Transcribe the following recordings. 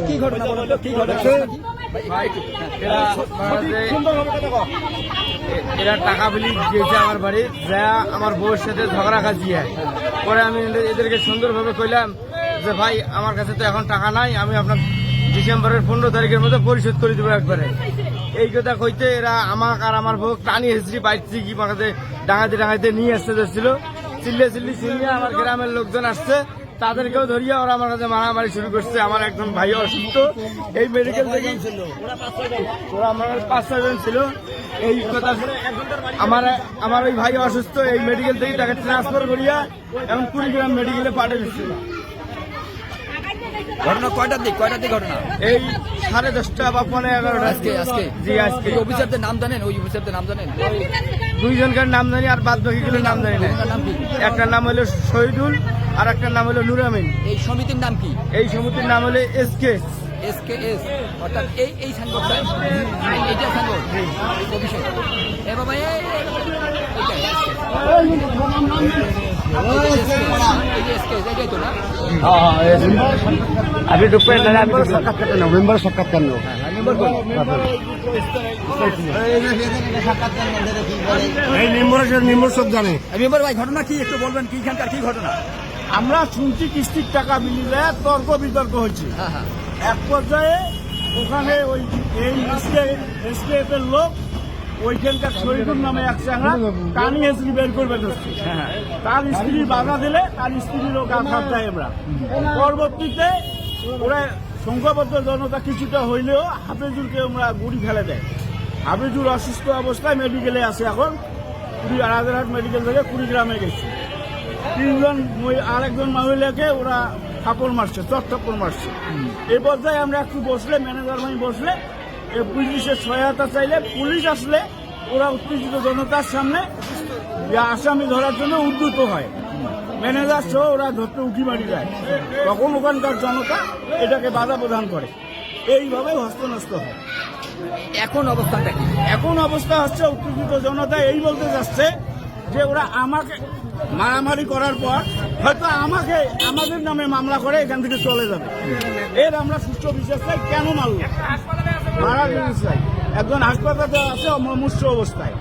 কি ঘটনা বলো কি ঘটনা? এরা টাকা বিলি দিয়েছে আমার বাড়ি যা আমার বউর সাথে ঝগড়া খাচ্ছিয়ে পরে আমি এদের- এদেরকে সুন্দরভাবে কইলাম যে ভাই আমার কাছে তো এখন টাকা নাই আমি আপনার ডিসেম্বরের পনেরো তারিখের মধ্যে পরিশোধ করে দেবো একবারে। এই কথা কইতে এরা আমাক আর আমার বউ টানি হেসরি বাইরছি কি মাখাতে ডাঙাতে ডাঙাতে নিয়ে আসতে যাচ্ছিল। চিল্লে চিল্লি চিল্লিয়ে আমার গ্রামের লোকজন আসছে। তাদেরকেও ধরিয়ে ওরা আমার কাছে মারামারি শুরু করছে। আমার একজন ভাই অসুস্থ। এই মেডিকেল থেকে ওরা আমার পাঁচ ছয়জন ছিল। এই কথা শুনে আমার আমার ওই ভাই অসুস্থ এই মেডিকেল থেকে তাকে ট্রান্সফার করিয়া এখন কুড়িগ্রাম মেডিকেলে পাঠিয়ে দিচ্ছিল ঘটনা কয়টার দিক? কয়টার দিক ঘটনা? এই সাড়ে দশটা বা পনেরো এগারোটা আজকে আজকে। জি আজকে। এই অফিসারদের নাম জানেন? ওই অফিসারদের নাম জানেন দুইজনকার নাম জানি আর বাদ বাকিগুলোর নাম জানি না একটার নাম হলো শহীদুল আর একটার নাম হলো নুরামিন এই সমিতির নাম কি এই সমিতির নাম হলো S K S K S অর্থাৎ এই এই সাংগঠন এইটা সাংগঠন অভিষেক এ বাবা এই আপনি ঢুকবেন না আমি মেম্বার সাক্ষাৎ কেন মেম্বার কোন এই নিম্বর নিম্বর সব জানে মেম্বার ভাই ঘটনা কি কি ঘটনা আমরা শুনছি কিস্তির টাকা মিলিলে তর্ক বিতর্ক হচ্ছে হ্যাঁ হ্যাঁ এক পর্যায়ে ওখানে ওই এই লোক ওইখানকার শহীদুর নামে এক চাঙা কানি স্ত্রী বের করবে তার স্ত্রী বাধা দিলে, তার স্ত্রীরও গা খাপ দেয় আমরা পরবর্তীতে ওরা সংখ্যাবদ্ধ জনতা কিছুটা হইলেও হাফেজুরকে আমরা গুড়ি ফেলে দেয়। হাফেজুর অসুস্থ অবস্থায় মেডিকেলে আছে এখন। কুড়ি রাজারহাট মেডিকেল থেকে কুড়িগ্রামে গেছে। তিনজন আরেকজন মহিলাকে ওরা থাপড় মারছে চট থাপড় মারছে। এই পর্যায়ে আমরা একটু বসলে ম্যানেজার ভাই বসলে পুলিশের সহায়তা চাইলে পুলিশ আসলে ওরা উত্তেজিত জনতার সামনে আসামি ধরার জন্য উদ্যুত হয়। ম্যানেজার সহ ওরা ধরতে উঠি মারি যায় তখন ওখানকার জনতা এটাকে বাধা প্রদান করে। এইভাবে হস্তনস্ত হয়। এখন অবস্থাটা কি? এখন অবস্থা হচ্ছে উত্তেজিত জনতা এই বলতে যাচ্ছে যে ওরা আমাকে মারামারি করার পর হয়তো আমাকে আমাদের নামে মামলা করে এখান থেকে চলে যাবে। এর আমরা সুস্থ বিশ্বাস চাই। কেন মারল? মারা জিনিস চাই। একজন হাসপাতালে আছে মুমূর্ষ অবস্থায়।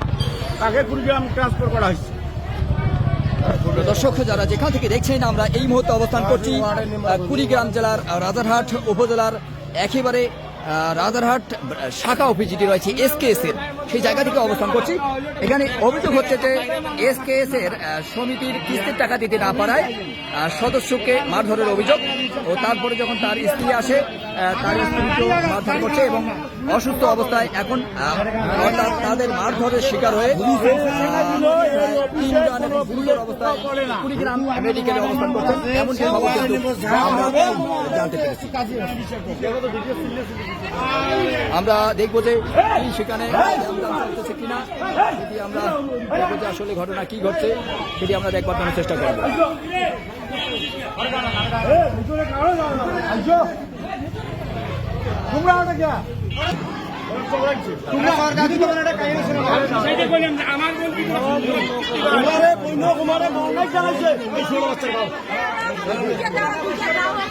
তাকে কুড়িগ্রাম ট্রান্সফার করা হয়েছে। দর্শক, যারা যেখান থেকে দেখছেন, আমরা এই মুহূর্তে অবস্থান করছি কুড়িগ্রাম জেলার রাজারহাট উপজেলার একেবারে রাজারহাট, শাখা অফিস যেটি রয়েছে এসকেএস এর, সেই জায়গা থেকে অবস্থান করছি। এখানে অভিযোগ হচ্ছে যে এসকেএস এর সমিতির কিস্তির টাকা দিতে না পারায় সদস্যকে মারধরের অভিযোগ ও তারপরে যখন তার স্ত্রী আসে তার স্ত্রীকেও মারধর করছে এবং অসুস্থ অবস্থায় এখন তাদের মারধরের শিকার হয়ে মেডিকেলে অবস্থান করছেন। এমনকি জানতে পেরেছি। আমরা দেখব যে সেখানে চলতেছে কিনা আমরা যে আসলে ঘটনা কি ঘটছে, সেটি আমরা দেখবার জন্য চেষ্টা করব।